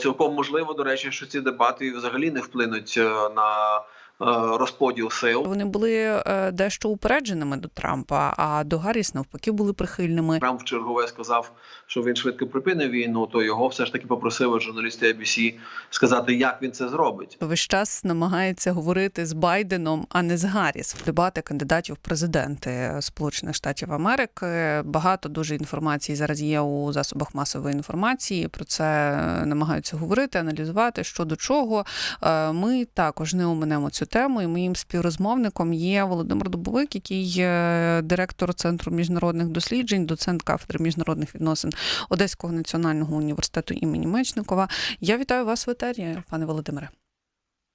Цілком можливо, до речі, що ці дебати взагалі не вплинуть е, на розподіл сил. Вони були е, дещо упередженими до Трампа, а до Гарріс навпаки були прихильними. Трамп чергове сказав, що він швидко припинив війну. То його все ж таки попросили журналісти ABC сказати, як він це зробить. Весь час намагається говорити з Байденом, а не з Гарріс. В дебати кандидатів в президенти Сполучених Штатів Америки. Багато дуже інформації зараз є у засобах масової інформації. Про це намагаються говорити, аналізувати що до чого. Е, Ми також не оминемо цю тему. І моїм співрозмовником є Володимир Дубовик, який є директор центру міжнародних досліджень, доцент кафедри міжнародних відносин Одеського національного університету імені Мечникова. Я вітаю вас в етері, пане Володимире.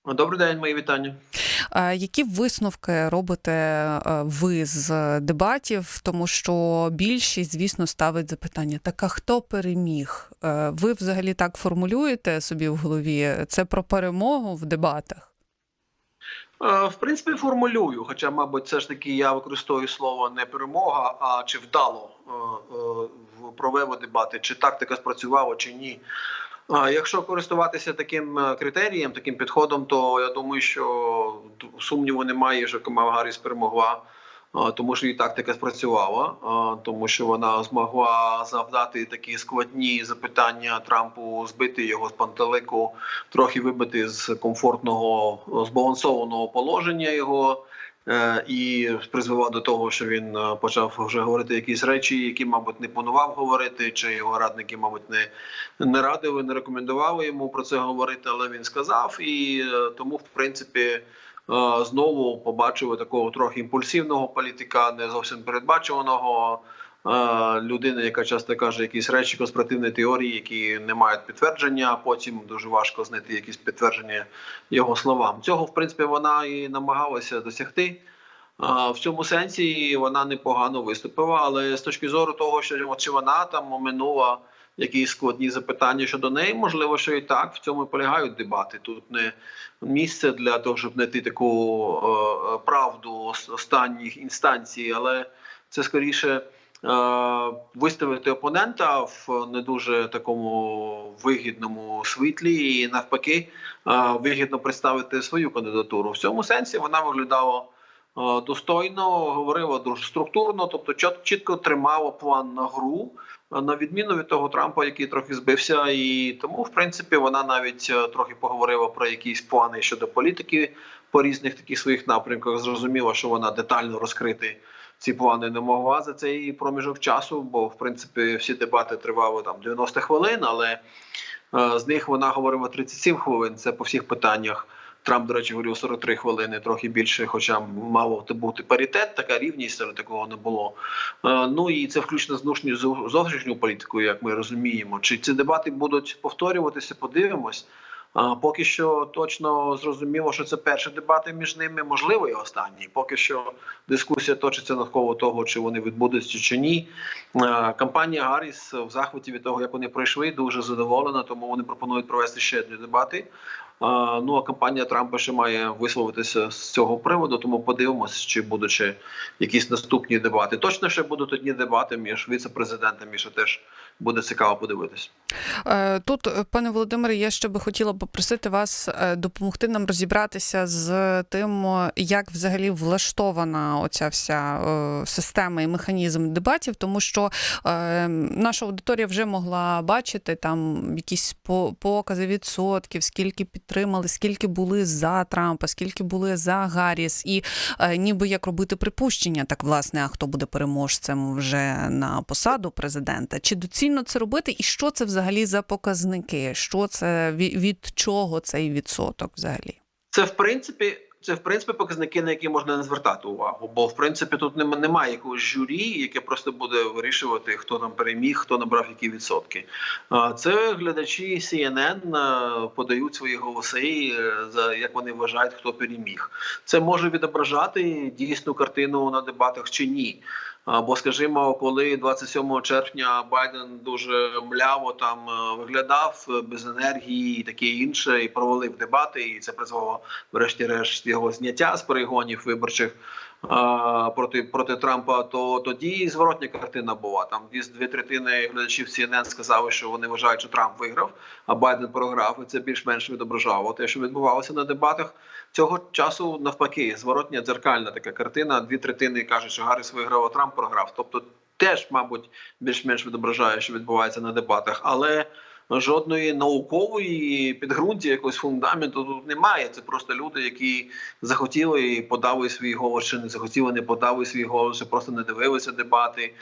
Добрий день, мої вітання. Е, Які висновки робите е, ви з дебатів? Тому що більшість, звісно, ставить запитання: так а хто переміг? Е, Ви взагалі так формулюєте собі в голові? Це про перемогу в дебатах? Е, В принципі, формулюю, хоча, мабуть, все ж таки я використовую слово не перемога, а чи вдало е, е, провели дебати, чи тактика спрацювала, чи ні. Якщо користуватися таким критерієм, таким підходом, то я думаю, що сумніву немає, що Камала Гарріс перемогла, тому що її тактика спрацювала, тому що вона змогла завдати такі складні запитання Трампу, збити його з пантелику, трохи вибити з комфортного збалансованого положення його. е, І призвела до того, що він е, почав вже говорити якісь речі, які, мабуть, не планував говорити, чи його радники, мабуть, не, не радили, не рекомендували йому про це говорити, але він сказав. І е, тому, в принципі, знову побачили такого трохи імпульсивного політика, не зовсім передбачуваного. е, Людини, яка часто каже якісь речі конспіративної теорії, які не мають підтвердження, а потім дуже важко знайти якісь підтвердження його словам. Цього, в принципі, вона і намагалася досягти. В цьому сенсі вона непогано виступила, але з точки зору того, що чи вона там оминула якісь складні запитання щодо неї, можливо, що і так в цьому полягають дебати. Тут не місце для того, щоб знайти таку е, е, правду останніх інстанцій, але це скоріше. е, Виставити опонента в не дуже такому вигідному світлі, і навпаки, е, вигідно представити свою кандидатуру. В цьому сенсі вона виглядала достойно, говорила дуже структурно, тобто чіт- чітко тримала план на гру, е, на відміну від того Трампа, який трохи збився, і тому, в принципі, вона навіть е, трохи поговорила про якісь плани щодо політики по різних таких своїх напрямках. Зрозуміла, що вона детально розкрити ці плани не могла за цей проміжок часу, бо в принципі всі дебати тривали там 90 хвилин, але е, з них вона говорила 37 хвилин. Це по всіх питаннях. Трамп, до речі, говорив 43 хвилини, трохи більше, хоча мало бути паритет, така рівність, але такого не було. Е, Ну і це включно з внутрішньою зов- зовнішньою політикою, як ми розуміємо. Чи ці дебати будуть повторюватися? Подивимось. Поки що точно зрозуміло, що це перші дебати між ними, можливо, і останні. Поки що дискусія точиться навколо того, чи вони відбудуться чи ні. Е, Кампанія Гарріс в захваті від того, як вони пройшли, дуже задоволена, тому вони пропонують провести ще одні дебати. Ну а кампанія Трампа ще має висловитися з цього приводу, тому подивимось, чи будуть ще якісь наступні дебати. Точно ще будуть одні дебати між віце-президентами, що теж буде цікаво подивитись. Е, Тут, пане Володимире, я ще би хотіла попросити вас е, допомогти нам розібратися з тим, як взагалі влаштована оця вся е, система і механізм дебатів, тому що наша аудиторія вже могла бачити там якісь по- покази відсотків, скільки підтримали, скільки були за Трампа, скільки були за Гарріс, і е, ніби як робити припущення, так власне, а хто буде переможцем вже на посаду президента. Чи доцільно це робити, і що це взагалі за показники? Що це від чого цей відсоток взагалі? Це в принципі. Це в принципі показники, на які можна не звертати увагу, бо в принципі тут нема- немає якогось журі, яке просто буде вирішувати, хто там переміг, хто набрав які відсотки. Це глядачі CNN е, подають свої голоси е, за як вони вважають, хто переміг. Це може відображати дійсну картину на дебатах чи ні. Бо, скажімо, коли 27 червня Байден дуже мляво там е, виглядав е, без енергії і таке інше, і провалив дебати, і це призвело, врешті-решт, його зняття з перегонів виборчих. проти проти Трампа, то тоді зворотня картина була. Там десь дві третини глядачів CNN сказали, що вони вважають, що Трамп виграв, а Байден програв. І це більш-менш відображало те, що відбувалося на дебатах. Цього часу навпаки, зворотня дзеркальна така картина. Дві третини кажуть, що Гарріс виграв, а Трамп програв. Тобто, теж, мабуть, більш-менш відображає, що відбувається на дебатах, але. Жодної наукової підґрунті, якогось фундаменту тут немає. Це просто люди, які захотіли і подали свій голос, чи не захотіли, не подали свій голос, чи просто не дивилися дебати,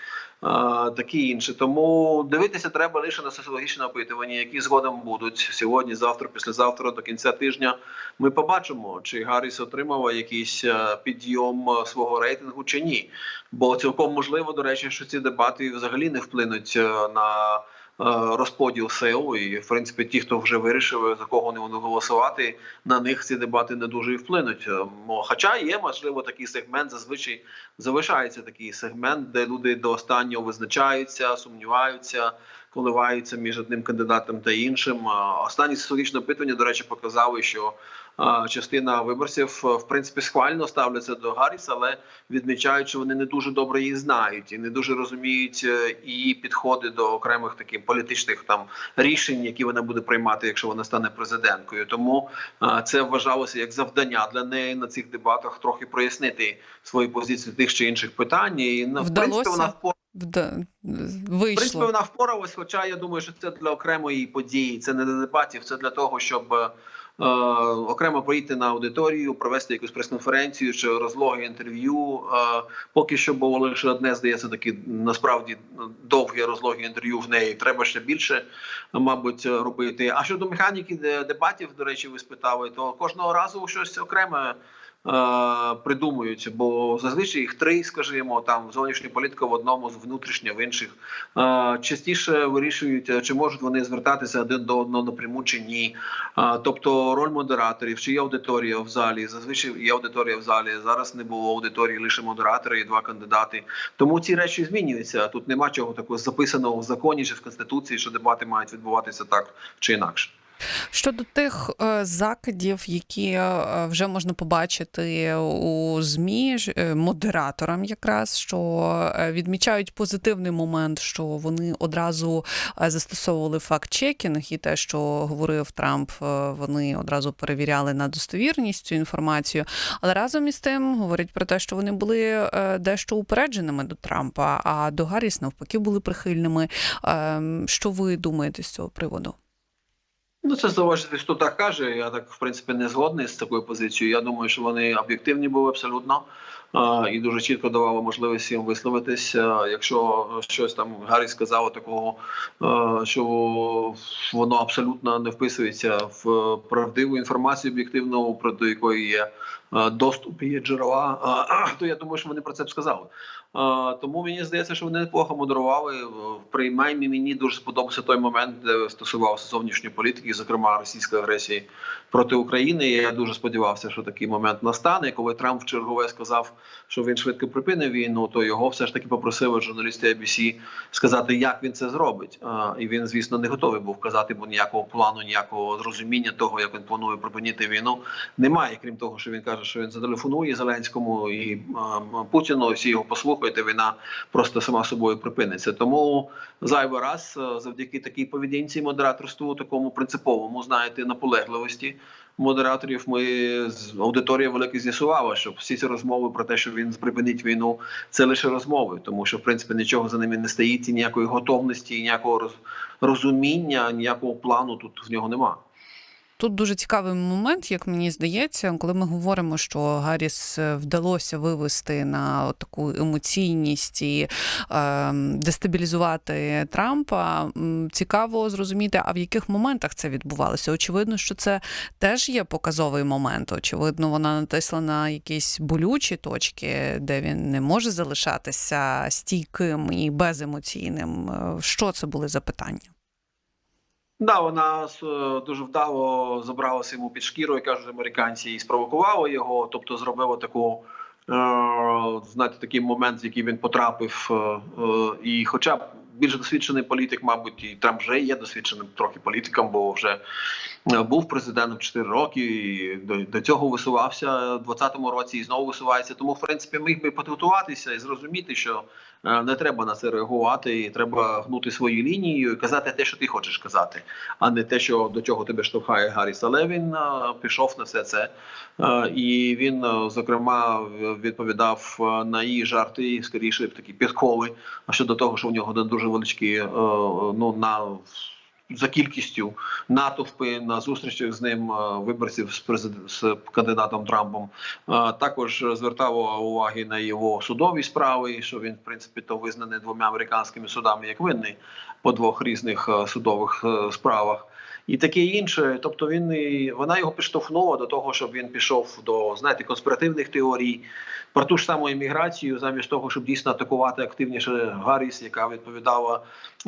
такі інші. Тому дивитися треба лише на соціологічне опитування, які згодом будуть сьогодні, завтра, післязавтра, до кінця тижня. Ми побачимо, чи Гарріс отримав якийсь е, підйом е, свого рейтингу чи ні. Бо цілком можливо, до речі, що ці дебати взагалі не вплинуть е, на. Е, Розподіл сил, і в принципі, ті, хто вже вирішив за кого вони будуть голосувати, на них ці дебати не дуже і вплинуть. Е, Хоча є можливо такий сегмент, зазвичай залишається такий сегмент, де люди до останнього визначаються, сумніваються, коливаються між одним кандидатом та іншим. А Останні соціологічні опитування, до речі, показали, що частина виборців е, в принципі схвально ставляться до Гарріса, але відмічають, що вони не дуже добре її знають і не дуже розуміють е, її підходи до окремих таких політичних там рішень, які вона буде приймати, якщо вона стане президенткою. Тому це вважалося як завдання для неї на цих дебатах трохи прояснити свої позиції тих чи інших питань. І ну, в принципі вона впоралася. Вда... В принципі, вона впоралась, хоча я думаю, що це для окремої події, це не для дебатів, це для того, щоб е, е, окремо прийти на аудиторію, провести якусь прес-конференцію чи розлоги інтерв'ю. Е, поки що було лише одне, здається, таке насправді довге розлоги інтерв'ю в неї. Треба ще більше, мабуть, робити. А щодо механіки дебатів, до речі, ви спитали, то кожного разу щось окреме. Е, Придумують, бо зазвичай їх три, скажімо, там зовнішня політика в одному, внутрішня в інших. Е, Частіше вирішують, е, чи можуть вони звертатися один до одного напряму чи ні. Тобто роль модераторів, чи є аудиторія в залі. Зазвичай є аудиторія в залі. Зараз не було аудиторії, лише модератори і два кандидати. Тому ці речі змінюються. Тут нема чого такого записаного в законі чи в конституції, що дебати мають відбуватися так чи інакше. Щодо тих е, закидів, які е, вже можна побачити у ЗМІ ж, е, модераторам, якраз що відмічають позитивний момент, що вони одразу застосовували факт-чекінг, і те, що говорив Трамп, вони одразу перевіряли на достовірність цю інформацію. Але разом із тим говорять про те, що вони були дещо упередженими до Трампа, а до Гарріс навпаки були прихильними. Ем, Що ви думаєте з цього приводу? Ну, це залежить, хто так каже. Я так, в принципі, не згодний з такою позицією. Я думаю, що вони об'єктивні були абсолютно і дуже чітко давали можливість їм висловитись. А, Якщо щось там Гаррі сказало такого, що воно абсолютно не вписується в правдиву інформацію об'єктивну, про до якої є доступ, є джерела, то я думаю, що вони про це б сказали. Тому мені здається, що вони неплохо модерували. Принаймні мені дуже сподобався той момент, де стосувався зовнішньої політики, зокрема російської агресії проти України. Я дуже сподівався, що такий момент настане. Коли Трамп в чергове сказав, що він швидко припинив війну, то його все ж таки попросили журналісти ABC сказати, як він це зробить. І він, звісно, не готовий був казати, бо ніякого плану, ніякого зрозуміння того, як він планує припинити війну, немає. Крім того, що він каже, що він зателефонує Зеленському і Путіну. Всі його послухають, війна просто сама собою припиниться. Тому зайвий раз, е, завдяки такій поведінці модераторству, такому принциповому, знаєте, наполегливості модераторів, ми з аудиторія велика з'ясувала, що всі ці розмови про те, що він припинить війну, це лише розмови, тому що в принципі нічого за ними не стоїть, і ніякої готовності, і ніякого роз- розуміння, ніякого плану тут в нього немає. Тут дуже цікавий момент, як мені здається, коли ми говоримо, що Гарріс е, вдалося вивести на таку емоційність і е, дестабілізувати Трампа. Цікаво зрозуміти, а в яких моментах це відбувалося. Очевидно, що це теж є показовий момент. Очевидно, вона натисла на якісь болючі точки, де він не може залишатися стійким і беземоційним. Е, Що це були за питання? Да, вона е, дуже вдало забралася йому під шкіру, як кажуть американці, і спровокувала його, тобто зробила таку. е, Знаєте, такий момент, в який він потрапив, е, і хоча б більш досвідчений політик, мабуть, і Трамп вже є досвідченим трохи політиком, бо вже е, був президентом 4 роки. І до, до цього висувався в 2020 році і знову висувається. Тому, в принципі, міг би підготуватися і зрозуміти, що е, не треба на це реагувати, і треба гнути свою лінію і казати те, що ти хочеш казати, а не те, що до чого тебе штовхає Гарріс. Але він е, пішов на все це. І він, зокрема, відповідав на її жарти, скоріше такі підколи щодо того, що у нього дуже величкі е, ну на за кількістю натовпи на зустрічах з ним е, виборців з президент з кандидатом Трампом. Е, Також звертав уваги на його судові справи, що він в принципі то визнаний двома американськими судами як винний по двох різних е, судових е, справах. І таке інше, тобто він і вона його підштовхнула до того, щоб він пішов до знаєте конспіративних теорій про ту ж саму імміграцію, замість того, щоб дійсно атакувати активніше Гарріс, яка відповідала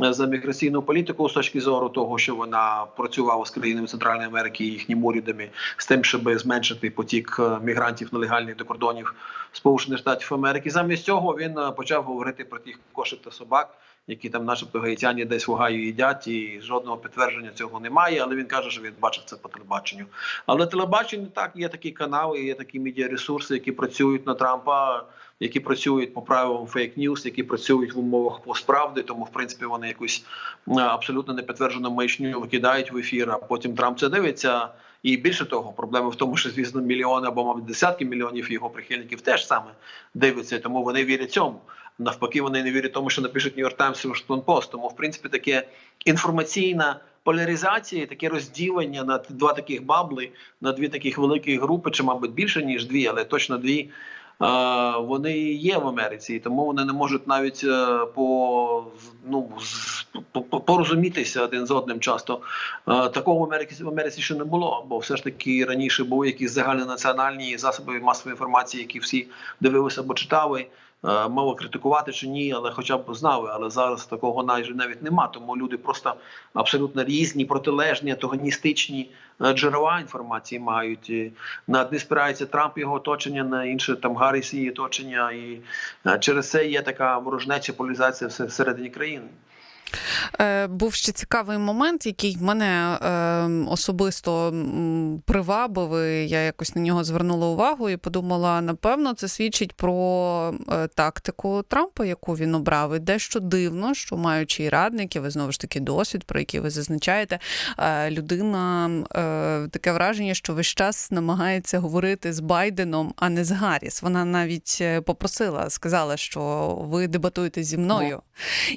е, за міграційну політику з точки зору того, що вона працювала з країнами Центральної Америки і їхніми урядами з тим, щоб зменшити потік е, мігрантів нелегальних до кордонів Сполучених Штатів Америки. Замість цього він е, почав говорити про тих кошик та собак. Які там, начебто, гаїтяні десь в Огайо їдять, і жодного підтвердження цього немає. Але він каже, що він бачив це по телебаченню. Але телебачення так є такі канали, є такі медіаресурси, які працюють на Трампа, які працюють по правилам фейк-ньюс, які працюють в умовах постправди. Тому, в принципі, вони якусь е, абсолютно непідтверджену маячню викидають в ефір. А потім Трамп це дивиться. І більше того, проблема в тому, що звісно мільйони або мабуть десятки мільйонів його прихильників теж саме дивляться, тому вони вірять цьому. Навпаки, вони не вірять тому, що напишуть Нью-Йорк Таймс і Вашингтон Пост. Тому, в принципі, таке інформаційна поляризація, таке розділення на два таких бабли, на дві таких великі групи, чи, мабуть, більше ніж дві, але точно дві. е, Вони є в Америці, і тому вони не можуть навіть е, по ну по- по- порозумітися один з одним часто. Е, Такого в Америці в Америці ще не було, бо все ж таки раніше були якісь загальнонаціональні засоби масової інформації, які всі дивилися або читали. Е, Мало критикувати чи ні, але хоча б знали. Але зараз такого майже навіть нема. Тому люди просто абсолютно різні, протилежні, антагоністичні е, джерела інформації мають. І на одні спирається Трамп його оточення, на інше там Гарріс її оточення. І е, через це є така ворожнеча полізація всередині країни. Е, Був ще цікавий момент, який мене е, особисто привабив. і Я якось на нього звернула увагу і подумала: напевно, це свідчить про е, тактику Трампа, яку він обрав. І дещо дивно, що маючи і радників, і знову ж таки досвід, про який ви зазначаєте, е, людина таке враження, що весь час намагається говорити з Байденом, а не з Гарріс. Вона навіть попросила, сказала, що ви дебатуєте зі мною.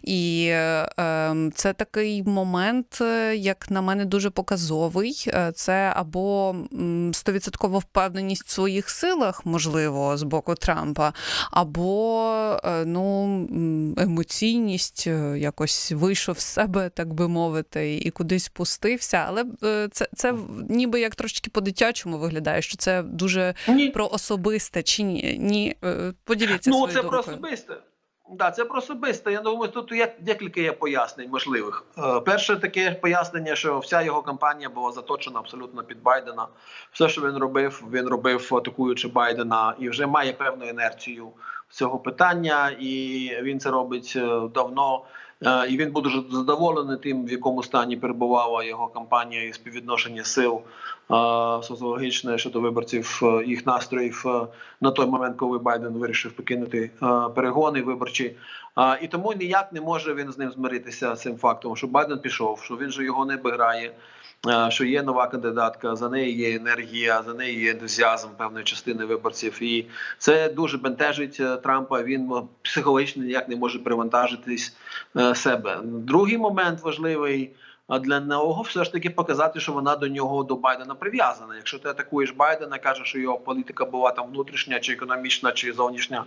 І е, ем, це такий момент, е, як на мене, дуже показовий. Е, Це або стовідсоткова впевненість в своїх силах, можливо, з боку Трампа, або е, ну, емоційність, якось вийшов з себе, так би мовити, і кудись спустився. Але це, це ніби як трошечки по-дитячому виглядає, що це дуже Ні, про особисте чи ні? Ні, поділіться ну своєю це думкою. про особисте. Да, це про особисте. Я думаю, тут є декілька є пояснень можливих. Е, перше таке пояснення, що вся його кампанія була заточена абсолютно під Байдена. Все, що він робив, він робив атакуючи Байдена, і вже має певну інерцію цього питання, і він це робить е, давно. Е, І він був дуже задоволений тим, в якому стані перебувала його кампанія і співвідношення сил соціологічне щодо виборців е, їх настроїв е, на той момент, коли Байден вирішив покинути е, перегони виборчі. І тому ніяк не може він з ним змиритися з цим фактом, що Байден пішов, що він же його не обіграє, що є нова кандидатка, за нею є енергія, за нею є ентузіазм певної частини виборців. І це дуже бентежить Трампа. Він психологічно ніяк не може привантажитись себе. Другий момент важливий. А для нього все ж таки показати, що вона до нього до Байдена прив'язана. Якщо ти атакуєш Байдена, кажеш, що його політика була там внутрішня, чи економічна, чи зовнішня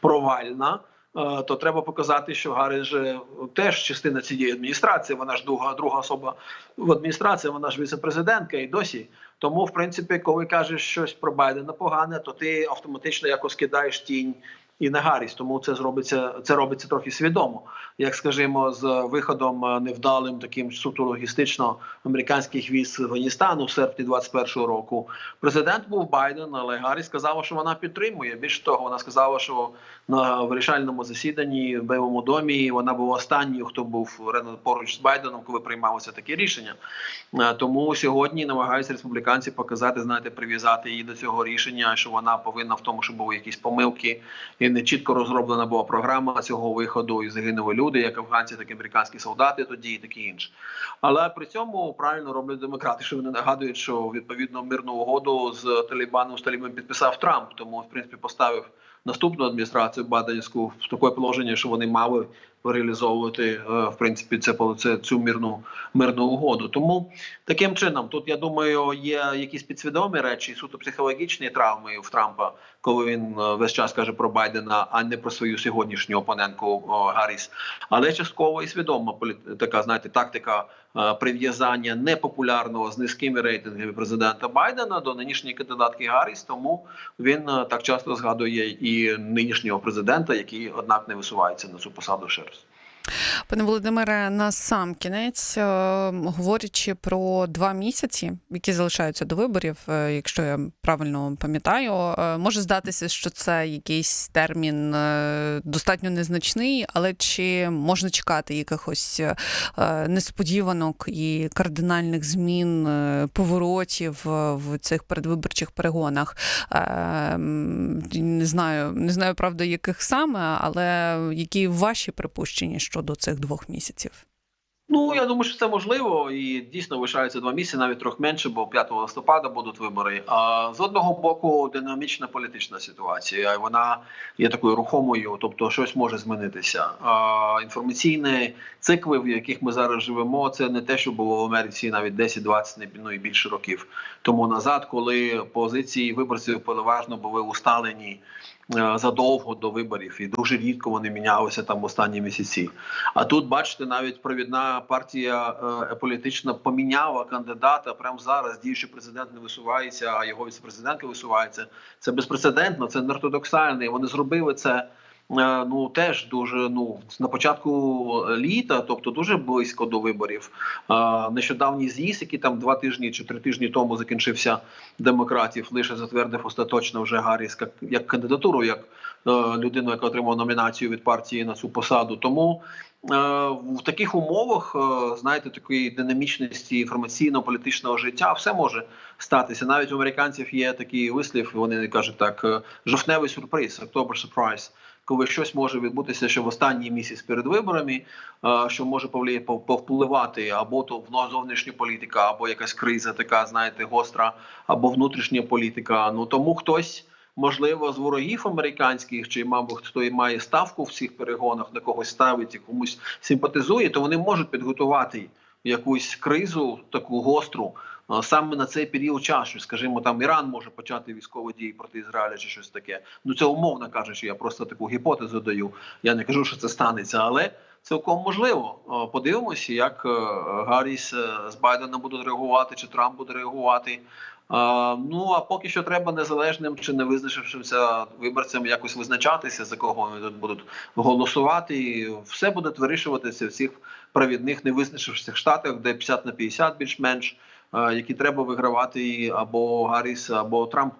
провальна. е, То треба показати, що Гарріс же теж частина цієї адміністрації. Вона ж друга друга особа в адміністрації. Вона ж віце-президентка і досі. Тому, в принципі, коли кажеш щось про Байдена погане, то ти автоматично якось кидаєш тінь і не Гарріс. Тому це зробиться це робиться трохи свідомо. Як скажімо, з виходом е, невдалим таким суто логістично американських військ з Афганістану в серпні 21-го року. Президент був Байден, але Гарріс сказала, що вона підтримує. Більше того, вона сказала, що на вирішальному засіданні в Білому домі вона була останньою, хто був поруч з Байденом, коли приймалося таке рішення. Е, Тому сьогодні намагаються республіканці показати, знаєте, прив'язати її до цього рішення, що вона повинна в тому, що були якісь помилки, і не чітко розроблена була програма цього виходу, і загинули люди, як афганці, так і американські солдати тоді, і таке інше. Але при цьому правильно роблять демократи, що вони нагадують, що відповідно мирну угоду з Талібаном з Талібом підписав Трамп, тому в принципі поставив наступну адміністрацію Баданську в таке положення, що вони мали реалізовувати е, в принципі це це цю мирну мирну угоду. Тому таким чином, тут я думаю, є якісь підсвідомі речі, суто психологічні травми в Трампа, коли він е, весь час каже про Байдена, а не про свою сьогоднішню опонентку о, Гарріс. Але частково і свідома така, знаєте, тактика е, прив'язання непопулярного з низькими рейтингами президента Байдена до нинішньої кандидатки Гарріс. Тому він е, так часто згадує і нинішнього президента, який однак не висувається на цю посаду раз. Пане Володимире, на сам кінець, е, говорячи про два місяці, які залишаються до виборів, е, якщо я правильно пам'ятаю, е, може здатися, що це якийсь термін достатньо незначний, але чи можна чекати якихось несподіванок і кардинальних змін, поворотів в цих передвиборчих перегонах? Не знаю, не знаю правда, яких саме, але які ваші припущення щодо цих двох місяців? Ну я думаю, що це можливо, і дійсно лишається два місяці, навіть трохи менше, бо 5 листопада будуть вибори. А з одного боку, динамічна політична ситуація. Вона є такою рухомою, тобто щось може змінитися. А, інформаційні цикли, в яких ми зараз живемо, це не те, що було в Америці навіть 10-20, не- ну і більше років тому назад, коли позиції виборців переважно були усталені. е, Задовго до виборів, і дуже рідко вони мінялися там останні місяці. А тут, бачите, навіть провідна партія е, політична поміняла кандидата. Прямо зараз діючий президент не висувається, а його віцепрезидентка висувається. Це безпрецедентно, це неортодоксально. Вони зробили це. е, Ну теж дуже ну на початку літа, тобто дуже близько до виборів. Е, Нещодавній з'їзд, який там два тижні чи три тижні тому закінчився демократів, лише затвердив остаточно вже Гарріс як, як кандидатуру, як е, людину, яка отримала номінацію від партії на цю посаду. Тому в таких умовах, е, знаєте, такої динамічності інформаційно-політичного життя все може статися. Навіть у американців є такий вислів, вони кажуть так: е, жовтневий сюрприз, October surprise. Коли щось може відбутися ще в останній місяць перед виборами, е, що може повпливати або то в зовнішня політика, або якась криза, така знаєте, гостра, або внутрішня політика. Ну тому хтось можливо, з ворогів американських, чи, мабуть, хто і має ставку в цих перегонах, на когось ставить і комусь симпатизує, то вони можуть підготувати якусь кризу, таку гостру. Саме на цей період часу, скажімо, там Іран може почати військові дії проти Ізраїля чи щось таке. Ну це умовно кажучи, я просто таку гіпотезу даю. Я не кажу, що це станеться, але цілком можливо. Подивимося, як е, Гарріс е, з Байденом будуть реагувати, чи Трамп буде реагувати. Ну а поки що треба незалежним чи не визначившимся виборцям якось визначатися, за кого вони тут будуть голосувати. І все буде вирішуватися в цих провідних невизначивших штатах, де 50 на 50 більш-менш, е, які треба вигравати або Гарріс, або Трамп.